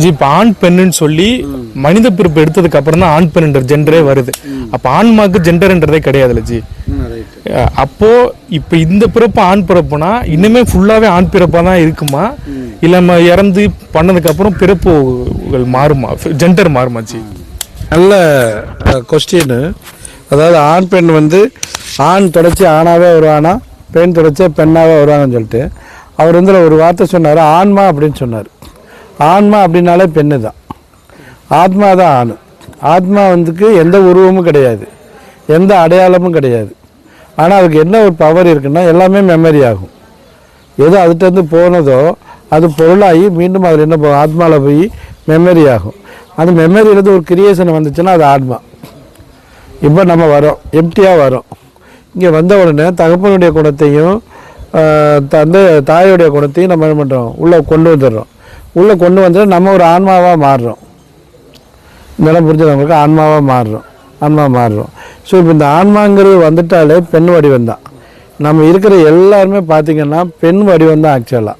G இப்போ ஆண் பெண்ணுன்னு சொல்லி மனித பிறப்பு எடுத்ததுக்கு அப்புறம் தான் ஆண் பெண்ணுன்ற ஜெண்டரே வருது. அப்போ ஆண்மாக்கு ஜெண்டர்ன்றதே கிடையாதுல்ல ஜி? அப்போ இப்போ இந்த பிறப்பு ஆண் பிறப்புனா இன்னுமே ஃபுல்லாவே ஆண் பிறப்பா தான் இருக்குமா இல்ல நம்ம இறந்து பண்ணதுக்கு அப்புறம் பிறப்புகள் மாறுமா? ஜெண்டர் மாறுமா ஜி? நல்ல கொஸ்டின் அதாவது ஆண் பெண் வந்து ஆண் தொடச்சி ஆணாகவே வருவானா பெண் தொடச்சி பெண்ணாகவே வருவாங்கன்னு சொல்லிட்டு அவர் வந்து ஒரு வார்த்தை சொன்னார் ஆன்மா அப்படின்னு சொன்னார். ஆன்மா அப்படின்னாலே பெண்ணு தான். ஆத்மா தான் ஆண். ஆத்மா வந்துக்கு எந்த உருவமும் கிடையாது. எந்த அடையாளமும் கிடையாது. ஆனால் அதுக்கு என்ன ஒரு பவர் இருக்குன்னா எல்லாமே மெமரி ஆகும். எது அதுகிட்டருந்து போனதோ அது பொருளாகி மீண்டும் அதில் என்ன போகும்? ஆத்மாவில் போய் மெமரி ஆகும். அந்த மெமரியிலேருந்து ஒரு கிரியேஷன் வந்துச்சுன்னா அது ஆத்மா இப்போ நம்ம வரோம். எம்டியாக வரோம். இங்கே வந்த உடனே தகப்பனுடைய குணத்தையும் ஆஹ், தந்தை தாயோடைய குணத்தையும் நம்ம என்ன பண்ணுறோம் உள்ளே கொண்டு வந்துடுறோம். உள்ளே கொண்டு வந்துட்டு நம்ம ஒரு ஆன்மாவாக மாறுறோம். இதெல்லாம் புரிஞ்சவங்களுக்கு ஆன்மாவாக மாறுறோம். ஆன்மா மாறுறோம். ஸோ இப்போ இந்த ஆன்மாங்கிறது வந்துட்டாலே பெண் வடிவம் தான். நம்ம இருக்கிற எல்லாருமே பார்த்திங்கன்னா பெண் வடிவம் தான் ஆக்சுவலாக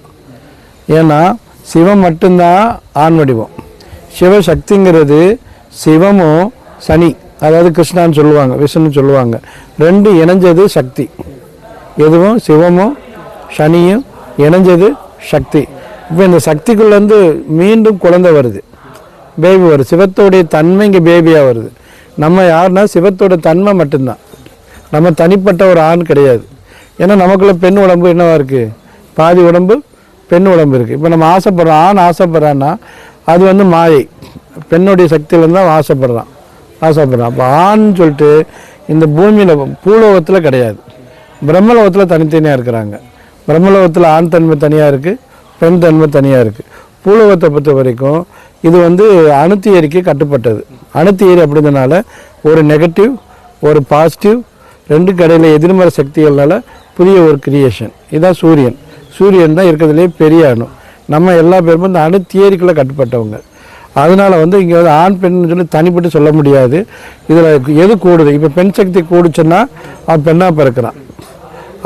ஏன்னா சிவம் மட்டும்தான் ஆண் வடிவம். சிவசக்திங்கிறது சிவமும் சனி. அதாவது கிருஷ்ணான்னு சொல்லுவாங்க விஷ்ணுன்னு சொல்லுவாங்க. ரெண்டு இணைஞ்சது சக்தி. எதுவும் சிவமும் சனியும் இணைஞ்சது சக்தி. இப்போ இந்த சக்திக்குள்ளேருந்து மீண்டும் குழந்தை வருது. பேபி வருது. சிவத்தோடைய தன்மை இங்கே பேபியாக வருது. நம்ம யாருன்னா சிவத்தோட தன்மை மட்டும்தான். நம்ம தனிப்பட்ட ஒரு ஆண் கிடையாது. ஏன்னா நமக்குள்ள பெண் உடம்பு என்னவா இருக்குது பாதி உடம்பு பெண் உடம்பு இருக்குது இப்போ நம்ம ஆசைப்படுறோம். ஆண் ஆசைப்படுறான்னா அது வந்து மாயை. பெண்ணுடைய சக்தியிலேருந்து தான் ஆசைப்படுறான். ஆசைப்படுறான் அப்போ ஆண்னு சொல்லிட்டு இந்த பூமியில் பூலோகத்தில் கிடையாது. பிரம்மலோகத்தில் தனித்தனியாக இருக்கிறாங்க. பிரம்மலோகத்தில் ஆண் தன்மை தனியாக இருக்குது பெண் தன்மை தனியாக இருக்குது பூலோகத்தை பொறுத்த வரைக்கும் இது வந்து அணுத்தியரிக்கு கட்டுப்பட்டது. அணுத்தியரி அப்படின்றனால ஒரு நெகட்டிவ் ஒரு பாசிட்டிவ் ரெண்டு கடையில் எதிர்மறை சக்திகள்னால புதிய ஒரு கிரியேஷன் இதுதான் சூரியன். சூரியன் தான் இருக்கிறதுலே பெரிய அணு. நம்ம எல்லா பேருமே இந்த அணு தியரிக்குள்ளே கட்டுப்பட்டவங்க. அதனால வந்து இங்கே வந்து ஆண் பெண் சொல்லி தனிப்பட்டு சொல்ல முடியாது. இதில் எது கூடுது? இப்போ பெண் சக்தி கூடுச்சுன்னா அவன் பெண்ணாக பிறக்கிறான்.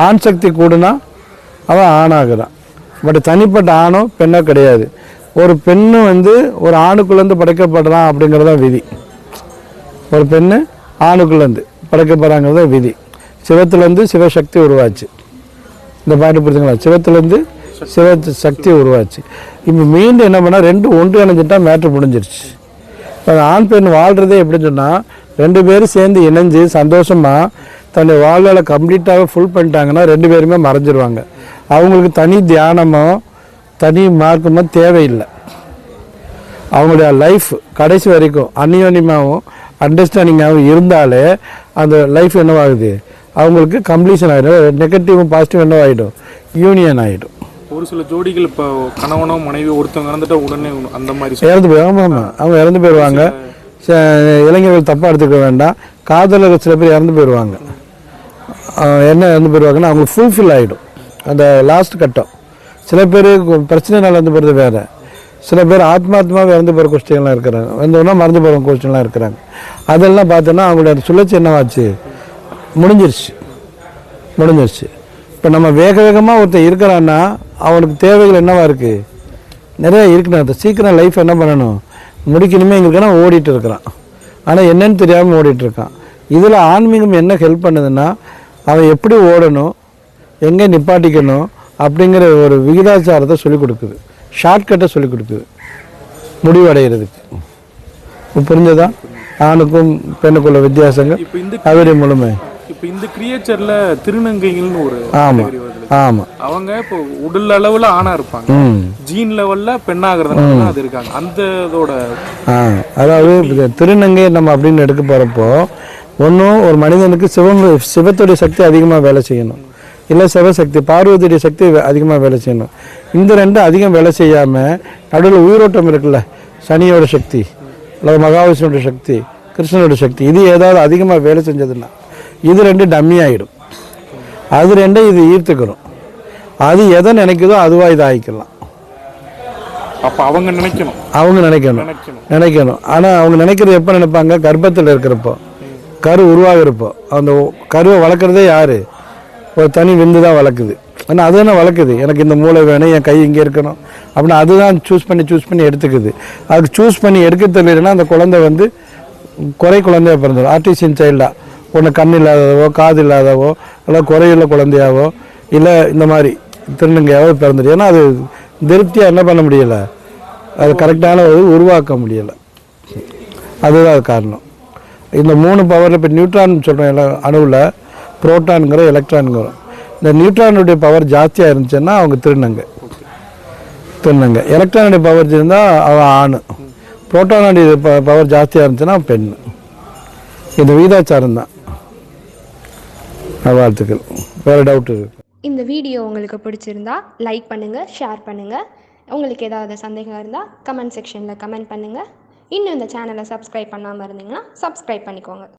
ஆண் சக்தி கூடுனா அவன் ஆணாகிறான். பட் தனிப்பட்ட ஆணோ பெண்ணோ கிடையாது. ஒரு பெண்ணு வந்து ஒரு ஆணுக்குள்ளேருந்து படைக்கப்படுறான் அப்படிங்கிறது தான் விதி. ஒரு பெண்ணு ஆணுக்குள்ளேருந்து படைக்கப்படுறாங்கிறது தான் விதி. சிவத்துலேருந்து சிவசக்தி உருவாச்சு. இந்த பாட்டு புரிஞ்சுங்களா? சிவத்துலேருந்து சிவ சக்தி உருவாச்சு. இப்போ மீண்டும் என்ன பண்ணால் ரெண்டு ஒன்று இணைஞ்சிட்டா மேட்ரு முடிஞ்சிருச்சு. இப்போ ஆண் பெண் வாழ்கிறதே எப்படின்னு சொன்னால் ரெண்டு பேரும் சேர்ந்து இணைஞ்சு சந்தோஷமாக தன்னுடைய வாழ்வில் கம்ப்ளீட்டாக ஃபுல் பண்ணிட்டாங்கன்னா ரெண்டு பேருமே மறைஞ்சிருவாங்க அவங்களுக்கு தனி தியானமோ தனி மார்க்கமோ தேவையில்லை. அவங்களுடைய லைஃப் கடைசி வரைக்கும் அந்யோன்யமாகவும் அண்டர்ஸ்டாண்டிங்காகவும் இருந்தாலே அந்த லைஃப் என்னவாகுது? அவங்களுக்கு கம்ப்ளீஷன் ஆகிடும் நெகட்டிவும் பாசிட்டிவ் என்னவாகிடும் யூனியன் ஆகிடும் ஒரு சில ஜோடிகள் இப்போ கணவனோ மனைவி ஒருத்தவங்க இறந்துட்டா உடனே அந்த மாதிரி இறந்து போய் ஆமாம் ஆமாம் அவங்க இறந்து போயிடுவாங்க. ச- இளைஞர்கள் தப்பாக எடுத்துக்க வேண்டாம். காதலர்கள் சில பேர் இறந்து போயிடுவாங்க. என்ன இறந்து போயிடுவாங்கன்னா அவங்களுக்கு ஃபுல்ஃபில் ஆகிடும் அந்த லாஸ்ட் கட்டம். சில பேர் பிரச்சனைனால இறந்து போகிறது வேறு. சில பேர் ஆத்மாத்மாவே இறந்து போகிற கொஸ்டின்லாம் இருக்கிறாங்க. வந்தோன்னா மறந்து போகிற கொஸ்டின்லாம் இருக்கிறாங்க. அதெல்லாம் பார்த்தோன்னா அவங்களுடைய அந்த சுழற்சி என்னவாச்சு? முடிஞ்சிருச்சு. முடிஞ்சிருச்சு. இப்போ நம்ம வேக வேகமாக ஒருத்தன் இருக்கிறான்னா அவனுக்கு தேவைகள் என்னவா இருக்குது நிறைய இருக்குண்ணா அது சீக்கிரம் லைஃப் என்ன பண்ணணும்? முடிக்கணுமே எங்களுக்கான ஓடிட்டு இருக்கிறான். ஆனால் என்னன்னு தெரியாமல் ஓடிட்டு இருக்கான். இதில் ஆன்மீகம் என்ன ஹெல்ப் பண்ணுதுன்னா அவன் எப்படி ஓடணும் எங்கே நிப்பாட்டிக்கணும் அப்படிங்கிற ஒரு விகிதாச்சாரத்தை சொல்லிக் கொடுக்குது. ஷார்ட்கட்டை சொல்லிக் கொடுக்குது. முடிவடைகிறதுக்கு புரிஞ்சதா? ஆணுக்கும் பெண்ணுக்குள்ள வித்தியாசங்கள். அதோடைய முழுமை. இப்போ இந்த கிரியேச்சர்ல திருநங்கைகள்னு ஒரு வருது. ஆமாம் அவங்க இப்போ உடல் அளவுல ஆணா இருப்பாங்க. ஜீன் லெவல்ல பெண்ணாகிறதுனால தான் அது இருக்காங்க. அந்த இதோட அதாவது திருநங்கை நம்ம அப்படின்னு எடுக்க போகிறப்போ ஒன்றும் ஒரு மனிதனுக்கு சிவம் சிவத்துடைய சக்தி அதிகமாக வேலை செய்யணும். இல்லை சிவசக்தி பார்வதியுடைய சக்தி அதிகமாக வேலை செய்யணும். இந்த ரெண்டும் அதிகம் வேலை செய்யாமல் நடுவில் உயிரோட்டம் இருக்குல்ல சனியோட சக்தி அல்லது மகாவிஷ்ணுவோட சக்தி கிருஷ்ணனோட சக்தி இது ஏதாவது அதிகமாக வேலை செஞ்சதுன்னா இது ரெண்டு டம்மி ஆகிடும் அது ரெண்டும் இது ஈர்த்துக்கிறோம். அது எதை நினைக்குதோ அதுவாக இதை ஆயிக்கலாம். அப்ப அவங்க நினைக்கணும். அவங்க நினைக்கணும். நினைக்கணும். ஆனால் அவங்க நினைக்கிறது எப்போ நினைப்பாங்க? கர்ப்பத்தில் இருக்கிறப்போ. கரு உருவாகிறப்போ. அந்த கருவை வளர்க்குறதே யார்? ஒரு தனி விந்து தான் வளர்க்குது. ஆனால் அது தானே வளர்க்குது? எனக்கு இந்த மூளை வேணும் என் கை இங்கே இருக்கணும். அப்படின்னு அதுதான் சூஸ் பண்ணி சூஸ் பண்ணி எடுத்துக்குது. அதுக்கு சூஸ் பண்ணி எடுக்க தெரியலன்னா அந்த குழந்தை வந்து குறை குழந்தையா பிறந்தது ஆர்டிசியன் சைல்டா ஒன்று கண் இல்லாதவோ காது இல்லாதவோ இல்லை குறையுள்ள குழந்தையாவோ இல்லை இந்த மாதிரி திருநங்கையாவோ பிறந்துடும் ஏன்னா அது திருப்தியாக என்ன பண்ண முடியலை? அது கரெக்டான ஒரு உருவாக்க முடியலை. அதுதான் காரணம். இந்த மூணு பவரில் இப்போ நியூட்ரான் சொல்கிறோம் எல்லா அணுவில் புரோட்டானுங்கிற எலக்ட்ரானுங்கிற இந்த நியூட்ரானுடைய பவர் ஜாஸ்தியாக இருந்துச்சுன்னா அவங்க திருநங்கை. திருநங்க. எலக்ட்ரானுடைய பவர் இருந்தால் அவன் ஆண். புரோட்டானுடைய பவர் ஜாஸ்தியாக இருந்துச்சுன்னா அவன் பெண் இந்த வீதாச்சாரம் தான். வாழ்த்துக்கள். வேறு டவுட் இருக்கு. இந்த வீடியோ உங்களுக்கு பிடிச்சிருந்தா லைக் பண்ணுங்கள் ஷேர் பண்ணுங்கள் உங்களுக்கு ஏதாவது சந்தேகம் இருந்தால் கமெண்ட் செக்ஷனில் கமெண்ட் பண்ணுங்கள் இன்னும் இந்த சேனலை சப்ஸ்கிரைப் பண்ணாமல் இருந்தீங்கன்னா சப்ஸ்கிரைப் பண்ணிக்கோங்க.